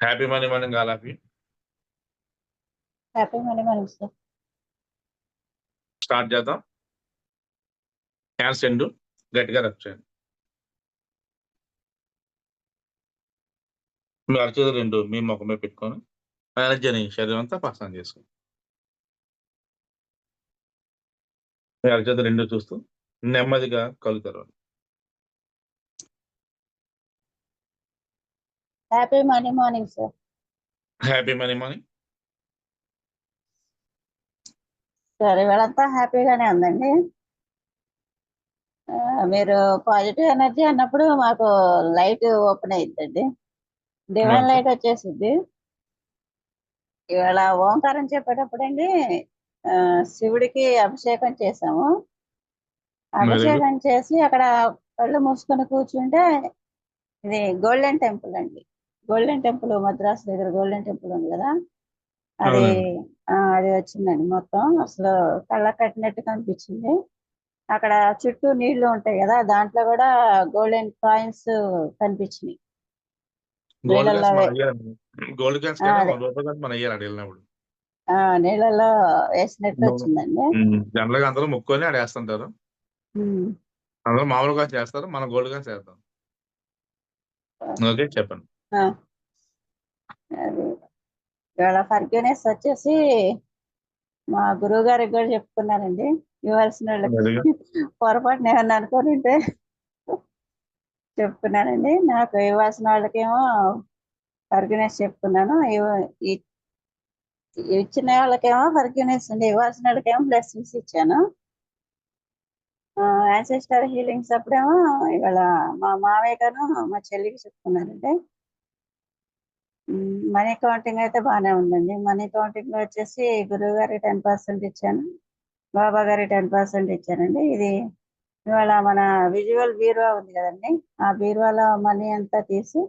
Happy money morning sir start చేద్దాం. Hands రెండు. గట్టిగా రబ్ చేయండి. మీ అరచేతులు రెండు మీ ముఖమే పెట్టుకొని ఎనర్జీని శరీరం అంతా పసంద చేసుకోండి. మీ అరచేతులు రెండు చూస్తూ నెమ్మదిగా కళ్ళు తెరవండి. Happy money morning sir happy morning morning sir ఇవాళంతా హ్యాపీగానే ఉందండి. మీరు పాజిటివ్ ఎనర్జీ అన్నప్పుడు మాకు లైట్ ఓపెన్ అయ్యిందండి డివైన్. లైట్ వచ్చేసింది ఇవాళ ఓంకారం చెప్పేటప్పుడు అండి ఆ, శివుడికి అభిషేకం చేసాము అభిషేకం చేసి అక్కడ కళ్ళు మూసుకొని కూర్చుంటే ఇది గోల్డెన్ టెంపుల్ అండి. గోల్డెన్ టెంపుల్ మద్రాసు దగ్గర గోల్డెన్ టెంపుల్ ఉంది కదా? అది అది వచ్చిందండి మొత్తం. అసలు కళ్ళ కట్టినట్టు కనిపించింది. అక్కడ చుట్టూ నీళ్ళు ఉంటాయి కదా? దాంట్లో కూడా గోల్డెన్ కాయిన్స్ కనిపించినాయి. గోల్డ్ ఆ నీళ్ళల్లో వేసినట్టు. వచ్చిందండి. జనరల్గా అందరూ ముక్కొని ఆడ వేస్తుంటారు. అందరూ మామూలుగా చేస్తారు మన గోల్డ్గా చేస్తాం ఓకే చెప్పండి. అది. ఇవాళ ఫర్గ్యూనెస్ వచ్చేసి మా గురువు గారికి కూడా చెప్పుకున్నానండి ఇవ్వాల్సిన వాళ్ళకి పొరపాటున ఏమన్నా అనుకొని ఉంటే చెప్పుకున్నానండి. నాకు ఇవ్వాల్సిన వాళ్ళకేమో ఫర్గ్యూనెస్ చెప్పుకున్నాను. ఇచ్చిన వాళ్ళకేమో ఫర్గ్యూనెస్ అండి ఇవ్వాల్సిన వాళ్ళకేమో బ్లెస్సింగ్స్ ఇచ్చాను. యాన్సెస్టర్ హీలింగ్స్ అప్పుడేమో ఇవాళ మా మామయ్య గారు మా చెల్లికి చెప్పుకున్నారండి. మనీ కౌంటింగ్ అయితే బాగానే ఉందండి. మనీ కౌంటింగ్ వచ్చేసి గురువు గారి టెన్ పర్సెంట్ ఇచ్చాను. బాబా గారి టెన్ పర్సెంట్ ఇచ్చానండి ఇది ఇవాళ మన విజువల్ బీరువా ఉంది కదండి. ఆ బీరువాలో మనీ అంతా తీసి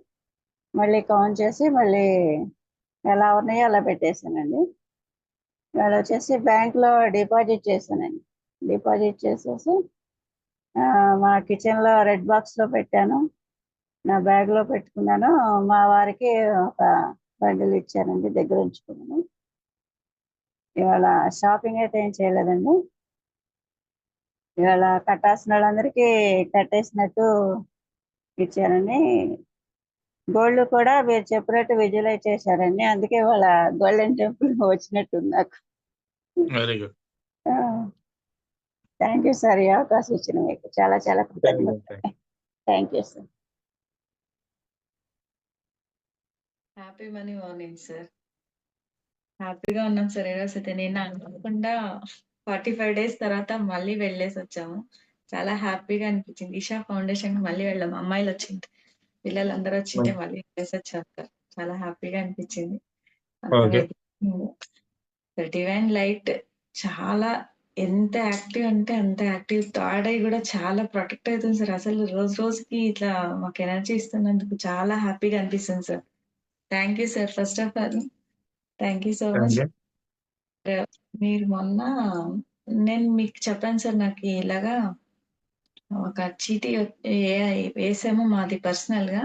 మళ్ళీ కౌంట్ చేసి మళ్ళీ ఎలా ఉన్నాయో అలా పెట్టేశానండి. ఇవాళ వచ్చేసి బ్యాంక్లో డిపాజిట్ చేశానండి. డిపాజిట్ చేసేసి మా కిచెన్లో రెడ్ బాక్స్లో పెట్టాను. నా బ్యాగ్లో పెట్టుకున్నాను. మా వారికి ఒక బండిల్ ఇచ్చానండి దగ్గర ఉంచుకున్నాను. ఇవాళ షాపింగ్ అయితే ఏం చేయలేదండి. ఇవాళ కట్టాల్సిన వాళ్ళందరికీ కట్టేసినట్టు ఇచ్చారండి. గోల్డ్ కూడా మీరు చెప్పినట్టు విజువలైజ్ చేశారండి. అందుకే ఇవాళ గోల్డెన్ టెంపుల్ వచ్చినట్టుంది నాకు. థ్యాంక్ యూ సార్ ఈ అవకాశం ఇచ్చిన మీకు. చాలా చాలా కృతజ్ఞతలు. Thank you sir. Happy money morning sir హ్యాపీగా ఉన్నాం సార్ ఈరోజు అయితే నేను అనుకోకుండా ఫార్టీ ఫైవ్ డేస్ తర్వాత మళ్ళీ వెళ్ళేసి వచ్చాము. చాలా హ్యాపీగా అనిపించింది. ఇషా ఫౌండేషన్ మళ్ళీ వెళ్ళాము. అమ్మాయిలు వచ్చింది పిల్లలందరూ వచ్చింటే మళ్ళీ వెళ్ళేసి వచ్చాం సార్ చాలా హ్యాపీగా అనిపించింది. డివైన్ లైట్ చాలా ఎంత యాక్టివ్ అంటే అంత యాక్టివ్ థర్డ్ ఐ కూడా చాలా ప్రొటెక్ట్ అవుతుంది సార్ అసలు రోజు రోజుకి ఇట్లా మాకు ఎనర్జీ ఇస్తున్నందుకు చాలా హ్యాపీగా అనిపిస్తుంది sir thank you sir first of all thank you so much మీరు మొన్న నేను మీకు చెప్పాను సార్ నాకు ఇలాగా ఒక చీటీ వేసాము మాది పర్సనల్గా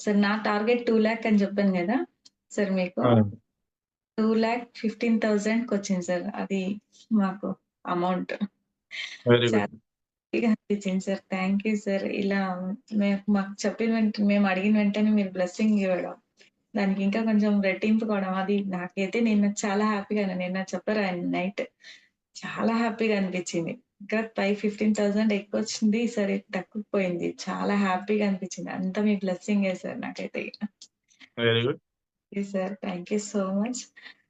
సార్ నా టార్గెట్ టూ ల్యాక్ అని చెప్పాను కదా. సార్ మీకు టూ ల్యాక్ ఫిఫ్టీన్ థౌసండ్కి వచ్చింది సార్ అది మాకు అమౌంట్. అనిపించింది సార్. Thank you sir. ఇలా మేము మాకు చెప్పిన వెంటనే మేము అడిగిన వెంటనే మీరు బ్లెస్సింగ్ ఇవ్వడం. దానికి ఇంకా కొంచెం రెట్టింపు కావడం అది నాకైతే నిన్న చాలా హ్యాపీగా నిన్న చెప్పారు ఆయన నైట్ చాలా హ్యాపీగా అనిపించింది. ఇంకా పై ఫిఫ్టీన్ థౌసండ్ ఎక్కువ వచ్చింది సరే తక్కువ పోయింది చాలా హ్యాపీగా అనిపించింది. అంతా మీ బ్లెస్సింగ్ సార్ నాకైతే. Very good. Sir thank you so much.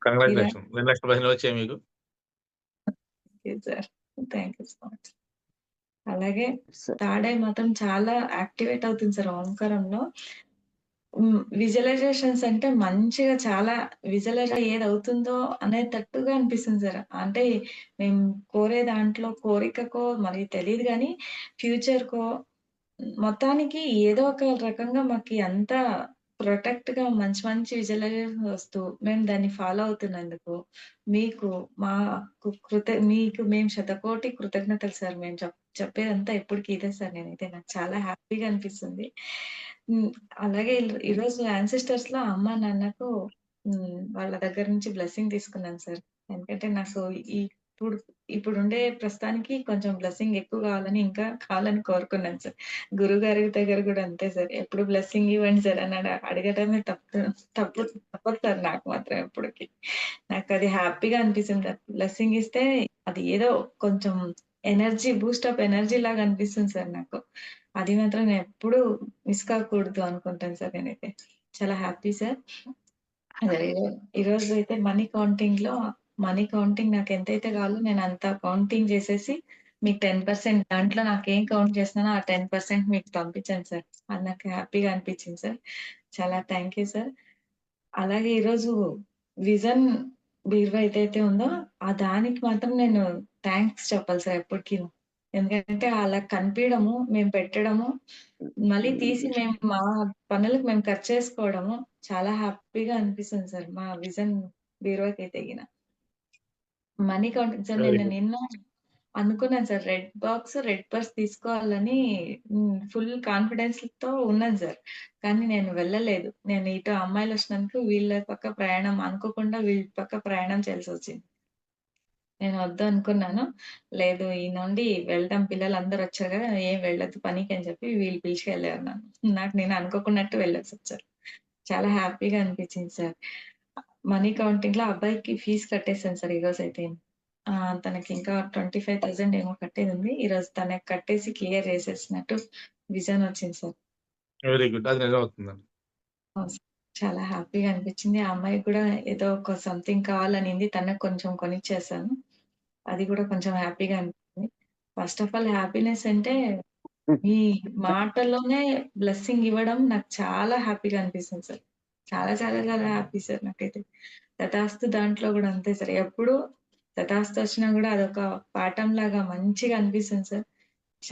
Congratulation రెండు లక్షల పదిహేను వచ్చాయి మీకు. Sir thank you so much. అలాగే థర్డ్ ఐ మాత్రం చాలా యాక్టివేట్ అవుతుంది సార్ ఓంకారంలో. విజువలైజేషన్స్ అంటే మంచిగా చాలా విజువలైజ్ ఏది అవుతుందో అనేటట్టుగా అనిపిస్తుంది సార్ అంటే మేము కోరే దాంట్లో కోరికకో మరి తెలియదు కానీ ఫ్యూచర్ కో మొత్తానికి ఏదో ఒక రకంగా మాకు అంత ప్రొటెక్ట్గా మంచి మంచి విజువలైజేషన్ వస్తూ మేము దాన్ని ఫాలో అవుతున్నందుకు మీకు మా కృత మీకు మేము శతకోటి కృతజ్ఞతలు సార్ మేము చెప్ చెప్పేదంతా ఎప్పటికి ఇదే సార్ నేనైతే. నాకు చాలా హ్యాపీగా అనిపిస్తుంది. అలాగే ఈరోజు ఈరోజు యాన్సెస్టర్స్‌లో అమ్మ, నాన్నకు వాళ్ళ దగ్గర నుంచి బ్లెస్సింగ్ తీసుకున్నాను సార్. ఎందుకంటే నాకు ఇప్పుడు ఇప్పుడు ఉండే ప్రస్తుతానికి కొంచెం బ్లెస్సింగ్ ఎక్కువ కావాలని ఇంకా కావాలని కోరుకున్నాను సార్. గురువుగారి దగ్గర కూడా అంతే సార్. ఎప్పుడు బ్లెస్సింగ్ ఇవ్వండి సార్ అని అడగటమే తప్పు తప్పు తప్పదు సార్ నాకు మాత్రం ఎప్పటికి. అది హ్యాపీగా అనిపిస్తుంది సార్. బ్లెస్సింగ్ ఇస్తే అది ఏదో కొంచెం ఎనర్జీ బూస్ట్ అప్ ఎనర్జీ లాగా అనిపిస్తుంది సార్ నాకు. అది మాత్రం నేనెప్పుడూ మిస్ కాకూడదు అనుకుంటాను సార్ నేనైతే. చాలా హ్యాపీ సార్. ఈరోజు అయితే మనీ కౌంటింగ్‌లో మనీ కౌంటింగ్ నాకెంతైతే కావాలో నేనంత కౌంటింగ్ చేసేసి మీకు 10% దాంట్లో నాకేం కౌంట్ చేస్తున్నానో ఆ 10% మీకు పంపించాను సార్. అది నాకు హ్యాపీగా అనిపించింది సార్. చాలా థాంక్ యూ సార్. అలాగే ఈరోజు విజన్ బీరువా ఏదైతే ఉందో ఆ దానికి మాత్రం నేను థాంక్స్ చెప్పాలి సార్ ఎప్పటికిను. ఎందుకంటే అలా కనిపియడము, మేము పెట్టడము, మళ్ళీ తీసి మేము మా పనులకు మేము ఖర్చు చేసుకోవడము చాలా హ్యాపీగా అనిపిస్తుంది సార్. మా విజన్ బీరువాకైతే గిన. మనీ కౌంటింగ్ సార్ నేను. నిన్న అనుకున్నాను sir. Red box, red purse తీసుకోవాలని. ఫుల్ కాన్ఫిడెన్స్‌తో ఉన్నాను సార్. కానీ నేను వెళ్ళలేదు. నేను ఇటు అమ్మాయిలొచ్చినందుకు వీళ్ళ పక్క ప్రయాణం అనుకోకుండా వీళ్ళ పక్క ప్రయాణం చేయాల్సొచ్చింది. నేను వద్దనుకున్నాను. లేదు ఈ నుండి వెళ్దాం పిల్లలందరూ వచ్చారు గదా! ఏం వెళ్ళొద్దు పనికి అని చెప్పి వీళ్ళు పిలుచుకెళ్ళారు నన్ను. నాకు నేను అనుకోకున్నట్టు వెళ్ళొచ్చొచ్చారు. చాలా హ్యాపీగా అనిపించింది సార్. మనీ కౌంటింగ్‌లో అబ్బాయికి ఫీజ్ కట్టేసాను సార్ ఈరోజైతే. ఆహ్, తనకింకా 25,000 ఏమో కట్టేదుంది. ఈరోజు తనకి కట్టేసి క్లియర్ చేసేసినట్టు విజన్ వచ్చింది సార్. Very good. అది నిజం అవుతుందండి. చాలా హ్యాపీగా అనిపించింది. ఆ అమ్మాయికి కూడా ఏదో ఒక సంథింగ్ కావాలనింది. తనకు కొంచెం కొనిచ్చేసాను. అది కూడా కొంచెం హ్యాపీగా అనిపించింది. ఫస్ట్ ఆఫ్ ఆల్ హ్యాపీనెస్ అంటే మీ మాటల్లోనే బ్లెస్సింగ్ ఇవ్వడం నాకు చాలా హ్యాపీగా అనిపిస్తుంది సార్. చాలా చాలా చాలా హ్యాపీ సార్ నాకైతే. తథాస్తు దాంట్లో కూడా అంతే సార్. ఎప్పుడు తథాస్తు వచ్చినా కూడా అదొక పాఠం లాగా మంచిగా అనిపిస్తుంది సార్.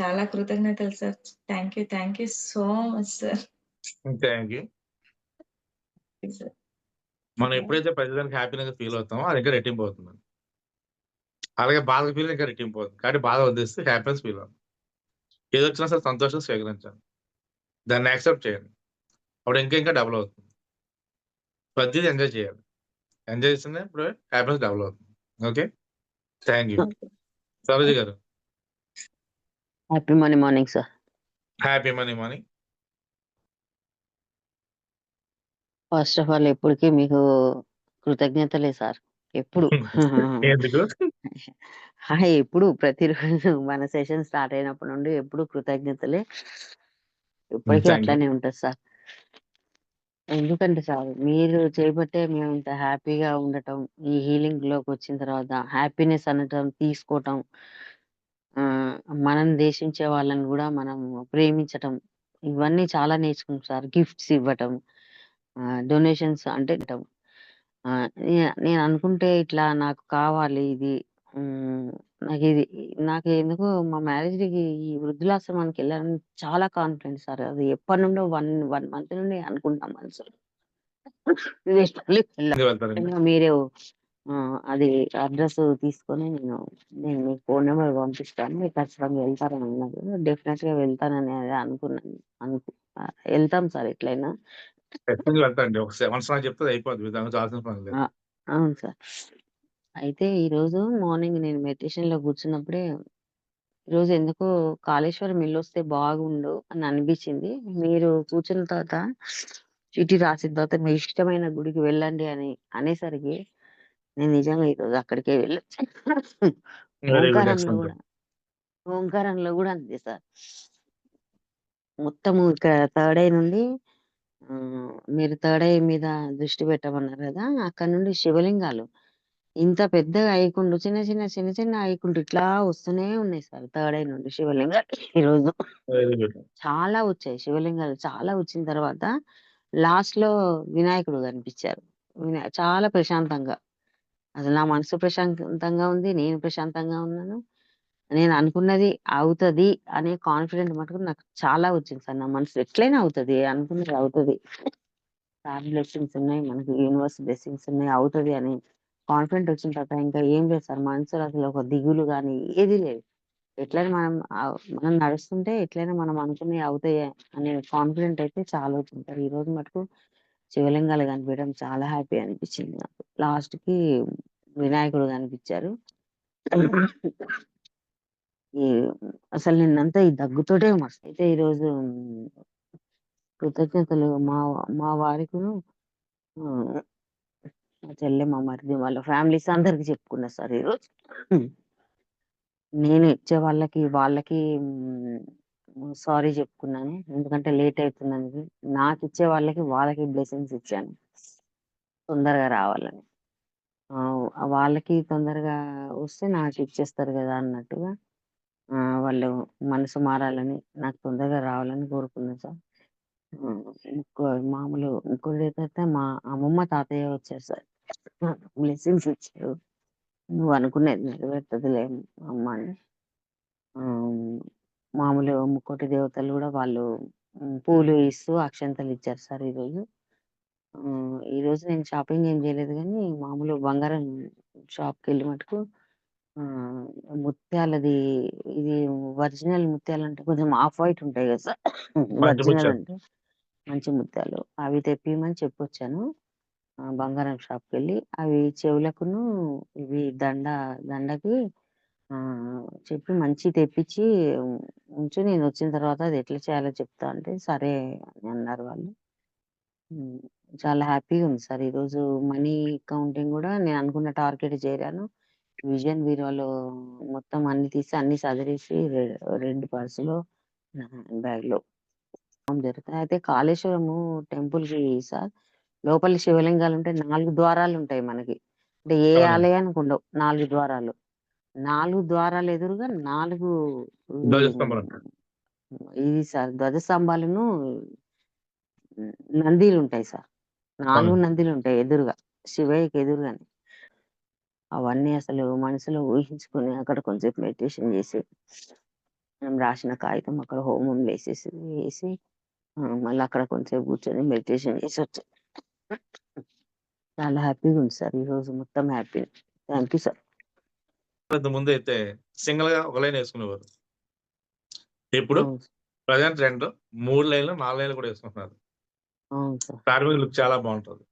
చాలా కృతజ్ఞతలు sir. Thank you. Thank you so much sir. Thank you. మనం! ఎప్పుడైతే ప్రతిదానికి హ్యాపీనెస్‌గా ఫీల్ అవుతామో అది ఇంకా రెట్టింపు అవుతుందండి. అలాగే బాధ ఫీల్ ఇంకా రెట్టింపు అవుతుంది. కాబట్టి బాధ వదిలేసి హ్యాపీనెస్ ఫీల్ అవ్వండి. ఏదొచ్చినా సరే సంతోషం స్వీకరించండి. దాన్ని యాక్సెప్ట్ చేయండి. అప్పుడు ఇంకా ఇంకా డబుల్ అవుతుంది. ప్రతీది ఎంజాయ్ చేయాలి. ఎంజాయ్ చేస్తేనే ఇప్పుడు హ్యాపీనెస్ డబుల్ అవుతుంది. ఓకే. Thank you. సరోజ గారు. Happy money morning sir. Happy money money. First of all ఎప్పటికి మీకు కృతజ్ఞతలే సార్. ఎప్పుడు. ఎందుకు? ఆ! ఎప్పుడు ప్రతిరోజు మన సెషన్ స్టార్ట్ అయినప్పటి నుండి ఎప్పుడు కృతజ్ఞతలే. ఎప్పటికీ. అట్లనే ఉంటది సార్. ఎందుకంటే సార్ మీరు చేయబట్టే మేము ఇంత హ్యాపీగా ఉండటం, ఈ హీలింగ్‌లోకొచ్చిన తర్వాత హ్యాపీనెస్ అనటం, తీసుకోవటం ఆహ్, మనం దేశించే వాళ్ళని గూడా మనం ప్రేమించటం, ఇవన్నీ చాలా నేర్చుకున్నాం సార్. గిఫ్ట్స్ ఇవ్వటం, డొనేషన్స్ అంటే నే నేను అనుకుంటే ఇట్లా నాకు కావాలి ఇది. హ్మ్. నాకిది నాకు ఎందుకో మా మ్యారేజ్‌కి ఈ వృద్ధులాశ్రమానికి ఎళ్ళాలని చాలా కాన్ఫిడెంట్ సార్. అది ఎప్పటినుండో 1, 1 మంత్ నుండి అనుకుంటున్నా మనసులో. వెళ్తారండి? ఇంగ మీరే ఆహ్, అది అడ్రెస్ తీసుకొని నేను నేను మీకు ఫోన్ నంబర్ పంపిస్తాను. మీరు ఖచ్చితంగా వెళ్తారని అన్నారు. డెఫినిట్‌గా వెళ్తానని అదే అనుకున్నాను. అనుకు ఆహ్, ఎళ్తాం సార్ ఎట్లైనా. ఖచ్చితంగా వెళ్తానండి. ఒక 7 సార్లు చెప్తే అయిపోద్ది. దాని గురించి ఆలోచించాల్సిన పని లేదు. ఆ! అవును సార్. అయితే ఈరోజు మార్నింగ్ నేను మెడిటేషన్‌లో కూర్చున్నప్పుడే ఈరోజు ఎందుకో కాళేశ్వరం ఎళ్ళొస్తే బాగుండు అని అనిపించింది. మీరు కూర్చున్న తర్వాత చీటీ రాసిన తర్వాత మీ ఇష్టమైన గుడికి వెళ్ళండి అని అనేసరికి నేను నిజంగా ఈరోజు అక్కడికే వెళ్ళొచ్చాను. Very good. ఓంకారంలో ఎక్సలెంట్. గూడా ఓంకారంలో గూడా అంతే సార్. మొత్తము ఇక్కడ థర్డ్ ఐ నుండి ఆహ్, మీరు థర్డ్ ఐ మీద దృష్టి పెట్టమన్నారు గదా! అక్కడి నుండి శివలింగాలు ఇంత పెద్దగా అయ్యకుండు చిన్న చిన్న, చిన్న చిన్న అయ్యకుండు ఇట్లా వస్తూనే ఉన్నాయి సార్ థర్డ్ ఐ నుండి శివలింగాలు ఈరోజు. Very good. చాలా వచ్చాయి శివలింగాలు. చాలా వచ్చిన తర్వాత లాస్ట్‌లో వినాయకుడు కనిపించారు. వినా చాలా ప్రశాంతంగా. అసలు నా మనసు ప్రశాంతంగా ఉంది. నేను ప్రశాంతంగా ఉన్నాను. నేను అనుకున్నది అవుతది అనే కాన్ఫిడెంట్ మటుకు నాకు చాలా వచ్చింది సార్. నా మనసులో ఎట్లైనా అవుతది. అనుకున్నది అవుతది. సార్ బ్లెస్సింగ్స్ ఉన్నాయి. మనకి యూనివర్స్ బ్లెస్సింగ్స్ ఉన్నాయి. అవుతది అని కాన్ఫిడెంట్ వచ్చిన తర్వాత ఇంకా ఏం లేదు సార్. మనసులో అసలు ఒక దిగులు గాని ఏది లేదు. ఎట్లైనా మనం ఆహ్, మనం నడుస్తుంటే ఎట్లైనా మనం అనుకున్నయి అవుతాయి అనే కాన్ఫిడెంట్ అయితే చాలా అవుతుంటారు. ఈరోజు మటుకు శివలింగాలు కనిపియడం చాలా హ్యాపీ అనిపించింది నాకు. లాస్ట్‌కి వినాయకుడు కనిపిచ్చారు. ఈ అసలు నిన్నంతా ఈ దగ్గుతోటే మస్తు అయితే ఈరోజు కృతజ్ఞతలు మా మా వారికును మా చెల్లె, మా మరిది వాళ్ళ ఫ్యామిలీస్ అందరికి చెప్పుకున్నా సార్ ఈరోజు. నేను ఇచ్చే వాళ్ళకి, వాళ్ళకి సారీ చెప్పుకున్నాను. ఎందుకంటే లేట్ అవుతుందని నాకు ఇచ్చే వాళ్ళకి, వాళ్ళకి బ్లెస్సింగ్స్ ఇచ్చాను. తొందరగా రావాలని. వాళ్ళకి తొందరగా వస్తే నాకు ఇచ్చేస్తారు కదా అన్నట్టుగా వాళ్ళు మనసు మారాలని, నాకు తొందరగా రావాలని కోరుకున్నా సార్. హ్మ్. ఇంకో మామూలు ఇంకోటేంటంటే మా అమ్మమ్మ, తాతయ్య వచ్చారు సార్. బ్లెస్సింగ్స్ ఇచ్చారు. నువ్వనుకున్నది నెరవేరుతదిలే అమ్మ అని. ఆహ్, మామూలు ముక్కోటి దేవతలు గూడా వాళ్ళు హ్మ్, పూలు ఇస్తూ అక్షంతలిచ్చారు సార్ ఈరోజు. ఆహ్, ఈరోజు నేను షాపింగ్ ఏం చేయలేదు గానీ, మామూలు బంగారం షాప్‌కెళ్ళి మటుకు ఆహ్, ముత్యాలది ఇది ఒరిజినల్ ముత్యాలంటే కొంచెం ఆఫ్ వైట్ ఉంటాయి గదా సార్! మంచి ఒరిజినల్ ముత్యాలు. అంటే మంచి ముత్యాలు. అవి తెప్పియమని చెప్పొచ్చాను. ఆహ్, బంగారం షాప్‌కెళ్ళి. అవి చెవులకును, ఇవి దండ దండకి ఆహ్, చెప్పి మంచియి తెప్పిచ్చి ఉంచు నేనొచ్చిన తర్వాత అది ఎట్లా చేయాలో చెప్తా అంటే, సరే అని అన్నారు వాళ్ళు. హ్మ్. చాలా హ్యాపీగా ఉంది సార్. ఈరోజు మనీ కౌంటింగ్ గూడా నేను అనుకున్న టార్గెట్ చేరాను. విజన్ బీరువాలో మొత్తం అన్ని తీసి, అన్ని సదిరేసి రెడ్ పర్స్‌లో నా హ్యాండ్ బ్యాగ్‌లో జరుగుతాయి. అయితే కాళేశ్వరము టెంపుల్‌కి సార్ లోపల శివలింగాలుంటాయి. 4 ద్వారాలుంటాయి మనకి. అంటే ఏ. ఆలయానికి ఉండవు. 4 ద్వారాలు. 4 ద్వారాల ఎదురుగా 4 ధ్వజస్తంభాలుంటాయి. ఇది సార్ ధ్వజస్తంభాలును హ్మ్, నందీలుంటాయి సార్. 4 అవునండి. నందీలుంటాయి ఎదురుగా. శివయ్యకి ఎదురుగానే. అవన్నీ అసలు మనసులో ఊహించుకొని అక్కడ కొంసేపు మెడిటేషన్ చేసి మనం రాసిన కాగితం అక్కడ హోమంలో ఏసేసి ఏసి ఆహ్, మళ్ళీ అక్కడ కొంసేపు కూర్చొని మెడిటేషన్ చేసొచ్చా. చాలా హ్యాపీగా ఉంది సార్. ఈరోజు మొత్తం హ్యాపీ. Thank you sir. ఇంతకుముందైతే సింగిల్‌గా ఒక లైన్ యేసుకునేవారు. ఇప్పుడు. ప్రెజెంట్ ట్రెండ్ 3 లైన్‌లు, 4 లైన్‌లు కూడా సార్. కార్మికుల లుక్ చాలా బావుంటది.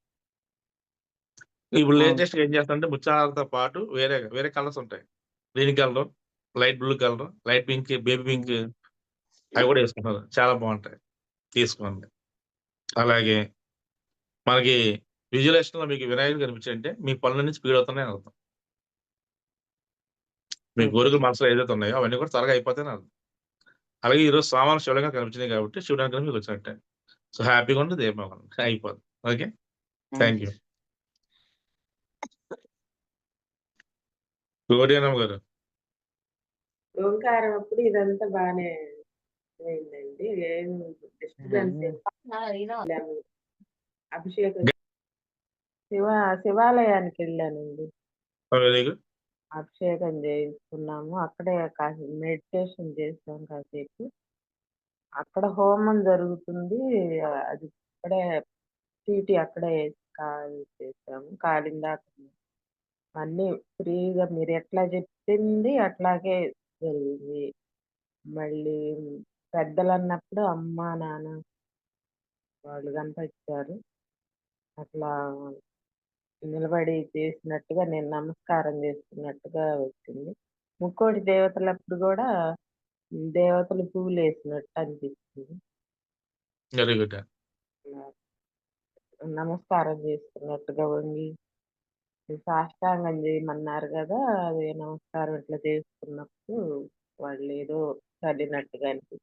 ఇప్పుడు అవును. లేటెస్ట్‌గా ఏం చేస్తారంటే ముత్యాలతో పాటు వేరే, వేరే కలర్స్ ఉంటాయి. Green colour, light blue colour, light pink, baby pink. అవి కూడా యేసుకుంటున్నారు. చాలా బావుంటాయి. తీసుకోండి. అలాగే మనకి విజువలైజేషన్‌లో మీకు వినాయకుడు కనిపించాడంటే మీ పనులన్నీ స్పీడ్ అవుతున్నాయని అర్థం. మీ. కోరికలు మనసులో ఏదైతే ఉన్నాయో అవన్నీ కూడా త్వరగా అయిపోతాయని అర్థం. అలాగే ఈరోజు సోమవారం శివలింగాలు కనిపించినాయి కాబట్టి శివుడి అనుగ్రహం మీకొచ్చినట్టే. సో హ్యాపీగా ఉండి దీపం అయిపోద్ది. ఓకే. Thank you. గారు. ఓంకారం అప్పుడు ఇదంతా బానే అయిందండి. ఏం డిస్టర్బెన్స్. అభిషేకం శివ శివాలయానికెళ్ళానండి. Very good. అభిషేకం చేయించుకున్నాము. అక్కడే కాసేపు మెడిటేషన్ చేసాం కాసేపు. అక్కడ హోమం జరుగుతుంది. అది అక్కడే చీటీ అక్కడే కాల్ చేసాము. కాలిందాక అన్నీ ఫ్రీగా మీరెట్లా చెప్పింది అట్లాగే జరిగింది. మళ్ళీ పెద్దలన్నప్పుడు అమ్మ, నాన్న వాళ్ళు కనిపించారు. అట్లా నిలబడి చేసినట్టుగా నేను నమస్కారం చేస్తున్నట్టుగా వచ్చింది. ముక్కోటి దేవతలప్పుడు గూడా దేవతలు పువ్వులేసినట్టు అనిపించింది. Very good. నమస్కారం చేస్తున్నట్టుగా వంగి సాష్టాంగం చేయమన్నారు గదా! అది నమస్కారం ఇట్లా చేసుకున్నప్పుడు వాళ్ళేదో చల్లినట్టుగా అనిపించింది.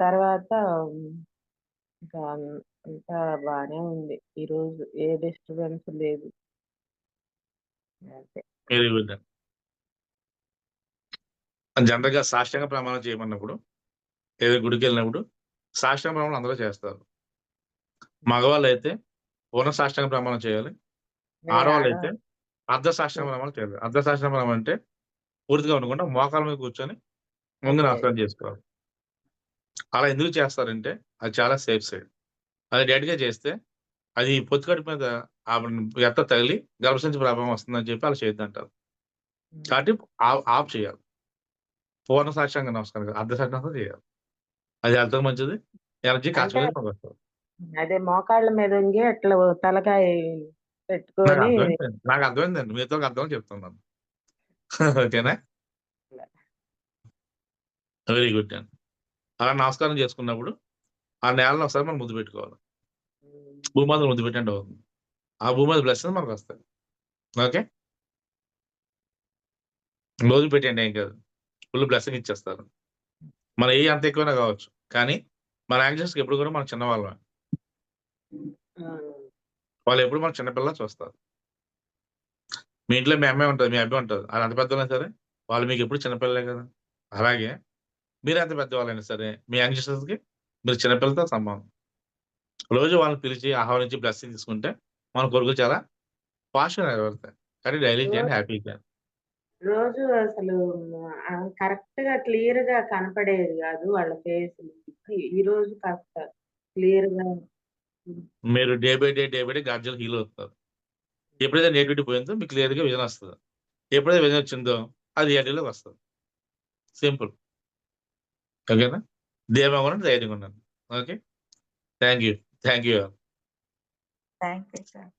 తర్వాత ఇంకా అంతా బానే ఉంది. ఈరోజు ఏ డిస్టర్బెన్స్ లేదు. అంతే. Very good. జనరల్‌గా సాష్టాంగ ప్రమాణం చేయమన్నప్పుడు ఏదో గుడికెళ్ళినప్పుడు సాష్టాంగ ప్రమాణం అందరూ చేస్తారు. మగవాళ్ళైతే పూర్ణ సాష్టాంగ ప్రమాణం చేయాలి. ఏ ఆడవాళ్ళైతే ఆడవాళ్ళు అర్ధ సాష్టాంగ ప్రమాణం చేయాలి. అర్ధ సాష్టాంగ ప్రమాణం అంటే పూర్తిగా ఉండకుండా మోకాళ్ళ మీద కూర్చొని ముందు. నమస్కారం చేసుకోవాలి. అలా ఎందుకు చేస్తారంటే అది చాలా సేఫ్ సైడ్. అది డైరెక్ట్‌గా చేస్తే అది పొత్తికడుపు మీద ఎర్త తగిలి గర్భసంచి ప్రభావం వస్తుందని చెప్పి అలా చేయొద్దంటారు. హ్మ్. కాబట్టి ఆఫ్ చేయాలి. పూర్ణ సాక్షాంగ నమస్కారం. అర్ధ సాక్షాంగం చేయాలి. అది హెల్త్‌కి మంచిది. ఎనర్జీ మనకొస్తది. అదే మోకాళ్ళ మీద అట్లా తలకాయ నాకు పెట్టుకొని అర్థమైందండి. నాకు అర్థమైందండి. మీతో అర్థమని చెప్తున్నాను. ఓకేనా? వెరీ గుడ్ అండి. అలా నమస్కారం చేసుకున్నప్పుడు, ఆ నేలని ఒకసారి మనం ముద్దు పెట్టుకోవాలి. భూమాతను ముద్దు పెట్టినట్టు అవుతుంది. ఆ భూమాత బ్లెస్సింగ్స్ మనకొస్తాయి. ఓకే? రోజు పెట్టేయండి ఏం కాదు. ఫుల్ బ్లెస్సింగ్ ఇచ్చేస్తారు. మన ఏజ్ ఎంత ఎక్కువైనా కావచ్చు. కానీ మన యాంగ్‌స్టర్స్‌కి ఎప్పుడు కూడా మనం చిన్నవాళ్ళమే. వాళ్ళు ఎప్పుడు మన చిన్నపిల్లలా చూస్తారు. మీ ఇంట్లో మీ అమ్మాయి ఉంటది. మీ అబ్బాయి ఉంటది. ఆళ్ళు ఎంత పెద్దోళ్ళైనా సరే, వాళ్ళు మీకు ఎప్పుడు చిన్నపిల్లలే కదా! అలాగే మీరు ఎంత పెద్దవాళ్ళైనా సరే, మీ యంగ్‌స్టర్స్‌కి మీరు చిన్నపిల్లలతో సమానం. రోజు వాళ్ళని పిలిచి, ఆహ్వానించి బ్లెస్సింగ్ తీసుకుంటే, మన కోరికలు చాలా ఫాస్ట్‌గా నెరవేరుతాయి. కానీ డైలీ చేయండి. రోజు హ్యాపీగా చేయండి. రోజు అసలు ఆహ్, కరెక్ట్‌గా క్లియర్‌గా కనపడేది గాదు వాళ్ళ ఫేసులు. ఈరోజు కాస్త క్లియర్‌గా హ్మ్. మీరు day by day, day by day గ్రాడ్యుయల్‌గా heal అవుతారు. ఎప్పుడైతే నెగటివిటీ పోయిందో మీకు క్లియర్‌గా విజన్ వస్తుంది ఎప్పుడైతే విజన్ వచ్చిందో అది రియాలిటీలోకి వస్తుంది సింపుల్. ఓకేనా? ధీమా కూడా ధైర్యంగా ఉన్నాను okay. Thank you. Thank you thank you sir.